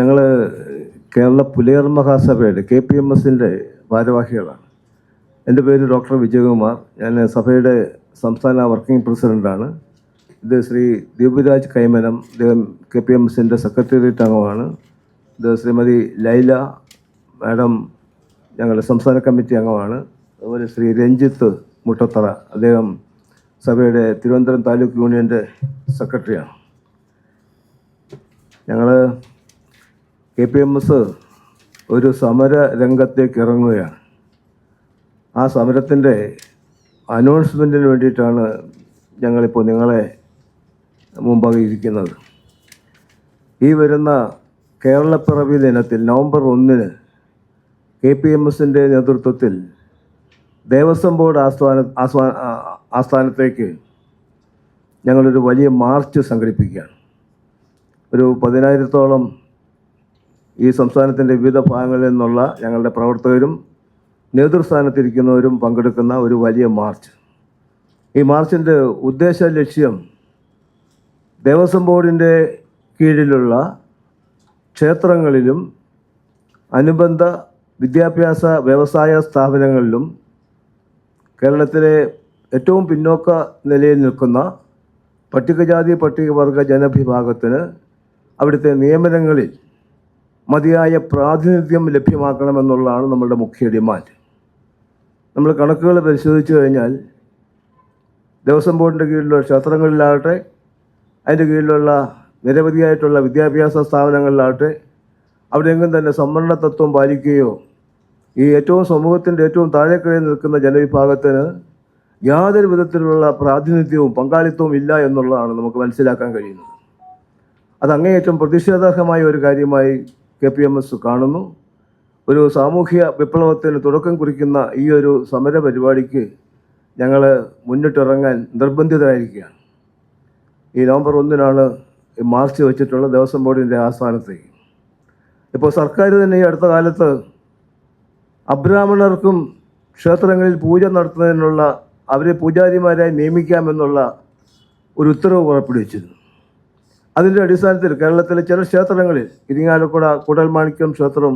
ഞങ്ങൾ കേരള പുലയർ മഹാസഭയുടെ K P M എസിന്റെ ഭാരവാഹികളാണ്. എന്റെ പേര് ഡോക്ടർ വിജയകുമാർ. ഞാൻ സഭയുടെ സംസ്ഥാന വർക്കിംഗ് പ്രസിഡന്റാണ് ഇത് ശ്രീ ദീപുരാജ് കൈമനം അദ്ദേഹം കെ പി എം എസിന്റെ സെക്രട്ടേറിയറ്റ് അംഗമാണ്. ഇത് ശ്രീമതി ലൈല മാഡം ഞങ്ങളുടെ സംസ്ഥാന കമ്മിറ്റി അംഗമാണ്. അതുപോലെ ശ്രീ രഞ്ജിത്ത് മുട്ടത്തറ അദ്ദേഹം സഭയുടെ തിരുവനന്തപുരം താലൂക്ക് യൂണിയന്റെ സെക്രട്ടറിയാണ്. ഞങ്ങൾ കെ പി എം എസ് ഒരു സമര രംഗത്തേക്ക് ഇറങ്ങുകയാണ്. ആ സമരത്തിന്റെ അനൗൺസ്മെന്റിന് വേണ്ടിയിട്ടാണ് ഞങ്ങളിപ്പോൾ നിങ്ങളെ മുമ്പാകെ ഇരിക്കുന്നത്. ഈ വരുന്ന കേരളപ്പിറവി ദിനത്തിൽ നവംബർ ഒന്നിന് കെ പി എം എസിന്റെ നേതൃത്വത്തിൽ ദേവസ്വം ബോർഡ് ആസ്ഥാന ആസ്ഥാ ആസ്ഥാനത്തേക്ക് ഞങ്ങളൊരു വലിയ മാർച്ച് സംഘടിപ്പിക്കുകയാണ്. ഒരു പതിനായിരത്തോളം ഈ സംസ്ഥാനത്തിന്റെ വിവിധ ഭാഗങ്ങളിൽ നിന്നുള്ള ഞങ്ങളുടെ പ്രവർത്തകരും നേതൃസ്ഥാനത്തിരിക്കുന്നവരും പങ്കെടുക്കുന്ന ഒരു വലിയ മാർച്ച്. ഈ മാർച്ചിന്റെ ഉദ്ദേശ ലക്ഷ്യം ദേവസ്വം ബോർഡിന്റെ കീഴിലുള്ള ക്ഷേത്രങ്ങളിലും അനുബന്ധ വിദ്യാഭ്യാസ വ്യവസായ സ്ഥാപനങ്ങളിലും കേരളത്തിലെ ഏറ്റവും പിന്നോക്ക നിലയിൽ നിൽക്കുന്ന പട്ടികജാതി പട്ടികവർഗ ജനവിഭാഗത്തിന് അവിടുത്തെ നിയമനങ്ങളിൽ മതിയായ പ്രാതിനിധ്യം ലഭ്യമാക്കണമെന്നുള്ളതാണ് നമ്മളുടെ മുഖ്യ ഡിമാൻഡ്. നമ്മൾ കണക്കുകൾ പരിശോധിച്ചു കഴിഞ്ഞാൽ ദേവസ്വം ബോർഡിന്റെ കീഴിലുള്ള ക്ഷേത്രങ്ങളിലാകട്ടെ അതിന്റെ കീഴിലുള്ള നിരവധിയായിട്ടുള്ള വിദ്യാഭ്യാസ സ്ഥാപനങ്ങളിലാകട്ടെ അവിടെയെങ്കിലും തന്നെ സംവരണ തത്വം പാലിക്കുകയോ ഈ ഏറ്റവും സമൂഹത്തിന്റെ ഏറ്റവും താഴെക്കിഴയിൽ നിൽക്കുന്ന ജനവിഭാഗത്തിന് യാതൊരു വിധത്തിലുള്ള പ്രാതിനിധ്യവും പങ്കാളിത്തവും ഇല്ല എന്നുള്ളതാണ് നമുക്ക് മനസ്സിലാക്കാൻ കഴിയുന്നത്. അത് അങ്ങേയറ്റം പ്രതിഷേധാർഹമായ ഒരു കാര്യമായി കെ പി എം എസ് കാണുന്നു. ഒരു സാമൂഹ്യ വിപ്ലവത്തിന് തുടക്കം കുറിക്കുന്ന ഈ ഒരു സമര പരിപാടിക്ക് ഞങ്ങൾ മുന്നിട്ടിറങ്ങാൻ നിർബന്ധിതരായിരിക്കുകയാണ്. ഈ നവംബർ ഒന്നിനാണ് മാർച്ച് വെച്ചിട്ടുള്ള ദേവസ്വം ബോർഡിന്റെ ആസ്ഥാനത്തേക്ക് ഇപ്പോൾ സർക്കാർ തന്നെ ഈ അടുത്ത കാലത്ത് അബ്രാഹ്മണർക്കും ക്ഷേത്രങ്ങളിൽ പൂജ നടത്തുന്നതിനുള്ള അവരെ പൂജാരിമാരായി നിയമിക്കാമെന്നുള്ള ഒരു ഉത്തരവ് പുറപ്പെടുവിച്ചിരുന്നു. അതിന്റെ അടിസ്ഥാനത്തിൽ കേരളത്തിലെ ചില ക്ഷേത്രങ്ങളിൽ ഇരിങ്ങാലക്കുട കൂടൽമാണിക്യം ക്ഷേത്രം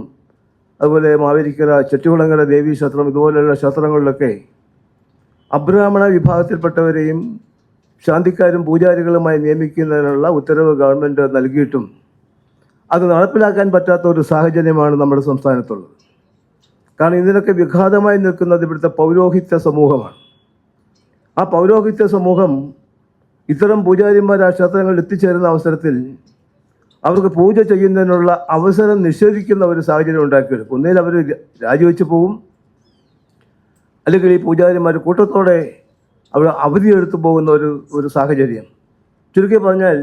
അതുപോലെ മാവേലിക്കര ചെറ്റുകുളങ്ങര ദേവി ക്ഷേത്രം ഇതുപോലെയുള്ള ക്ഷേത്രങ്ങളിലൊക്കെ അബ്രാഹ്മണ വിഭാഗത്തിൽപ്പെട്ടവരെയും ശാന്തിക്കാരും പൂജാരികളുമായി നിയമിക്കുന്നതിനുള്ള ഉത്തരവ് ഗവൺമെന്റ് നൽകിയിട്ടും അത് നടപ്പിലാക്കാൻ പറ്റാത്ത ഒരു സാഹചര്യമാണ് നമ്മുടെ സംസ്ഥാനത്തുള്ളത്. കാരണം ഇതിനൊക്കെ വിഘാതമായി നിൽക്കുന്നത് ഇവിടുത്തെ പൗരോഹിത്യ സമൂഹമാണ്. ആ പൗരോഹിത്യ സമൂഹം ഇത്തരം പൂജാരിമാർ ആ ക്ഷേത്രങ്ങളിൽ എത്തിച്ചേരുന്ന അവസരത്തിൽ അവർക്ക് പൂജ ചെയ്യുന്നതിനുള്ള അവസരം നിഷേധിക്കുന്ന ഒരു സാഹചര്യം ഉണ്ടാക്കിയെടുക്കും. ഒന്നിൽ അവർ രാജിവെച്ച് പോവും. അല്ലെങ്കിൽ ഈ പൂജാരിമാർ കൂട്ടത്തോടെ അവർ അവധിയെടുത്തു പോകുന്ന ഒരു ഒരു സാഹചര്യം. ചുരുക്കി പറഞ്ഞാൽ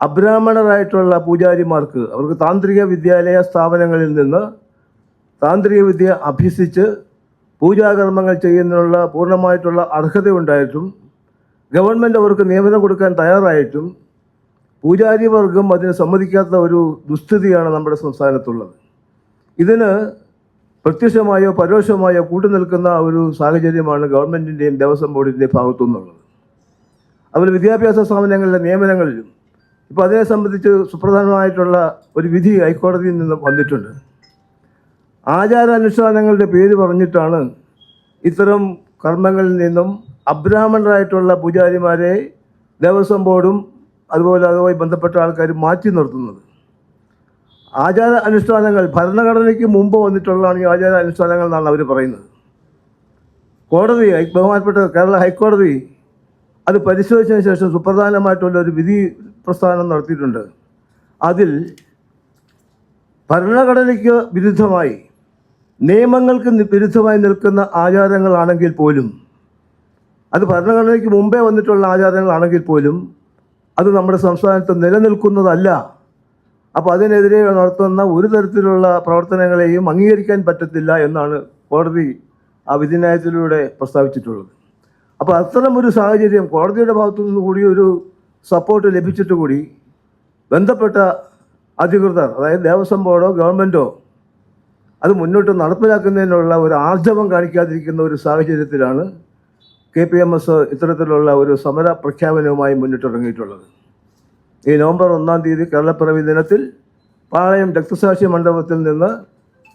അബ്രാഹ്മണരായിട്ടുള്ള പൂജാരിമാർക്ക് അവർക്ക് താന്ത്രിക വിദ്യാലയ സ്ഥാപനങ്ങളിൽ നിന്ന് താന്ത്രിക വിദ്യ അഭ്യസിച്ച് പൂജാകർമ്മങ്ങൾ ചെയ്യുന്നതിനുള്ള പൂർണമായിട്ടുള്ള അർഹതയുണ്ടായിട്ടും ഗവൺമെന്റ് അവർക്ക് നിയമനം കൊടുക്കാൻ തയ്യാറായിട്ടും പൂജാരി വർഗം അതിന് സമ്മതിക്കാത്ത ഒരു ദുസ്ഥിതിയാണ് നമ്മുടെ സംസ്ഥാനത്തുള്ളത്. ഇതിന് പ്രത്യക്ഷമായോ പരോക്ഷമായോ കൂട്ടുനിൽക്കുന്ന ഒരു സാഹചര്യമാണ് ഗവൺമെന്റിന്റെയും ദേവസ്വം ബോർഡിന്റെയും ഭാഗത്തു നിന്നുള്ളത് അതുപോലെ വിദ്യാഭ്യാസ സ്ഥാപനങ്ങളിലെ നിയമനങ്ങളിലും ഇപ്പോൾ അതിനെ സംബന്ധിച്ച് സുപ്രധാനമായിട്ടുള്ള ഒരു വിധി ഹൈക്കോടതിയിൽ നിന്ന് വന്നിട്ടുണ്ട്. ആചാരാനുഷ്ഠാനങ്ങളുടെ പേര് പറഞ്ഞിട്ടാണ് ഇത്തരം കർമ്മങ്ങളിൽ നിന്നും അബ്രാഹ്മണരായിട്ടുള്ള പൂജാരിമാരെ ദേവസ്വം ബോർഡും അതുപോലെ അതുമായി ബന്ധപ്പെട്ട ആൾക്കാർ മാറ്റി നിർത്തുന്നത്. ആചാര അനുഷ്ഠാനങ്ങൾ ഭരണഘടനയ്ക്ക് മുമ്പ് വന്നിട്ടുള്ളതാണ് ഈ ആചാര അനുഷ്ഠാനങ്ങൾ എന്നാണ് അവർ പറയുന്നത്. കോടതി ബഹുമാനപ്പെട്ട കേരള ഹൈക്കോടതി അത് പരിശോധിച്ചതിന് ശേഷം സുപ്രധാനമായിട്ടുള്ള ഒരു വിധി പ്രസ്ഥാനം നടത്തിയിട്ടുണ്ട്. അതിൽ ഭരണഘടനയ്ക്ക് വിരുദ്ധമായി നിയമങ്ങൾക്ക് വിരുദ്ധമായി നിൽക്കുന്ന ആചാരങ്ങളാണെങ്കിൽ പോലും അത് ഭരണഘടനയ്ക്ക് മുമ്പേ വന്നിട്ടുള്ള ആചാരങ്ങളാണെങ്കിൽ പോലും അത് നമ്മുടെ സംസ്ഥാനത്ത് നിലനിൽക്കുന്നതല്ല. അപ്പോൾ അതിനെതിരെ നടത്തുന്ന ഒരു തരത്തിലുള്ള പ്രവർത്തനങ്ങളെയും അംഗീകരിക്കാൻ പറ്റത്തില്ല എന്നാണ് കോടതി ആ വിധിന്യായത്തിലൂടെ പ്രസ്താവിച്ചിട്ടുള്ളത്. അപ്പോൾ അത്തരം ഒരു സാഹചര്യം കോടതിയുടെ ഭാഗത്തു നിന്ന് കൂടി ഒരു സപ്പോർട്ട് ലഭിച്ചിട്ട് കൂടി ബന്ധപ്പെട്ട അധികൃതർ അതായത് ദേവസ്വം ബോർഡോ ഗവൺമെന്റോ അത് മുന്നോട്ട് നടപ്പിലാക്കുന്നതിനുള്ള ഒരു ആർജവം കാണിക്കാതിരിക്കുന്ന ഒരു സാഹചര്യത്തിലാണ് കെ പി എം എസ് ഇത്തരത്തിലുള്ള ഒരു സമര പ്രഖ്യാപനവുമായി മുന്നിട്ടിറങ്ങിയിട്ടുള്ളത്. ഈ നവംബർ ഒന്നാം തീയതി കേരളപ്പിറവി ദിനത്തിൽ പാളയം രക്തസാക്ഷി മണ്ഡപത്തിൽ നിന്ന്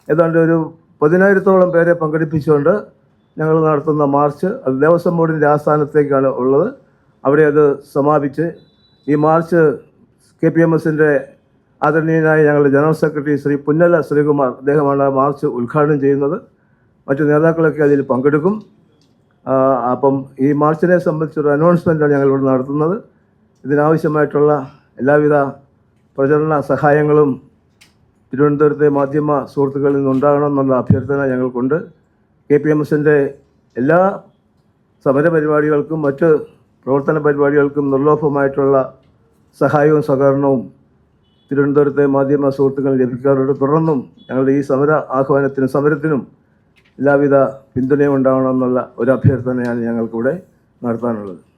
ഏതാണ്ട് ഒരു പതിനായിരത്തോളം പേരെ പങ്കെടുപ്പിച്ചുകൊണ്ട് ഞങ്ങൾ നടത്തുന്ന മാർച്ച് അത് ദേവസ്വം ബോർഡിന്റെ ആസ്ഥാനത്തേക്കാണ് ഉള്ളത്. അവിടെ അത് സമാപിച്ച് ഈ മാർച്ച് കെ പി എം എസിന്റെ ആദരണീയനായ ഞങ്ങളുടെ ജനറൽ സെക്രട്ടറി ശ്രീ പുന്നല ശ്രീകുമാർ അദ്ദേഹമാണ് മാർച്ച് ഉദ്ഘാടനം ചെയ്യുന്നത്. മറ്റു നേതാക്കളൊക്കെ അതിൽ പങ്കെടുക്കും. അപ്പം ഈ മാർച്ചിനെ സംബന്ധിച്ചൊരു അനൗൺസ്മെന്റാണ് ഞങ്ങൾ ഇവിടെ നടത്തുന്നത്. ഇതിനാവശ്യമായിട്ടുള്ള എല്ലാവിധ പ്രചരണ സഹായങ്ങളും തിരുവനന്തപുരത്തെ മാധ്യമ സുഹൃത്തുക്കളിൽ നിന്നുണ്ടാകണം എന്നുള്ള അഭ്യർത്ഥന ഞങ്ങൾക്കുണ്ട്. കെ പി എം എസിന്റെ എല്ലാ സമരപരിപാടികൾക്കും മറ്റ് പ്രവർത്തന പരിപാടികൾക്കും നിർലോഭമായിട്ടുള്ള സഹായവും സഹകരണവും തിരുവനന്തപുരത്തെ മാധ്യമ സുഹൃത്തുക്കൾ ലഭിക്കാറുണ്ട്. തുടർന്നും ഞങ്ങളുടെ ഈ സമര ആഹ്വാനത്തിനും സമരത്തിനും എല്ലാവിധ പിന്തുണയും ഉണ്ടാവണമെന്നുള്ള ഒരു അഭ്യർത്ഥനയാണ് ഞങ്ങൾക്കിവിടെ നടത്താനുള്ളത്.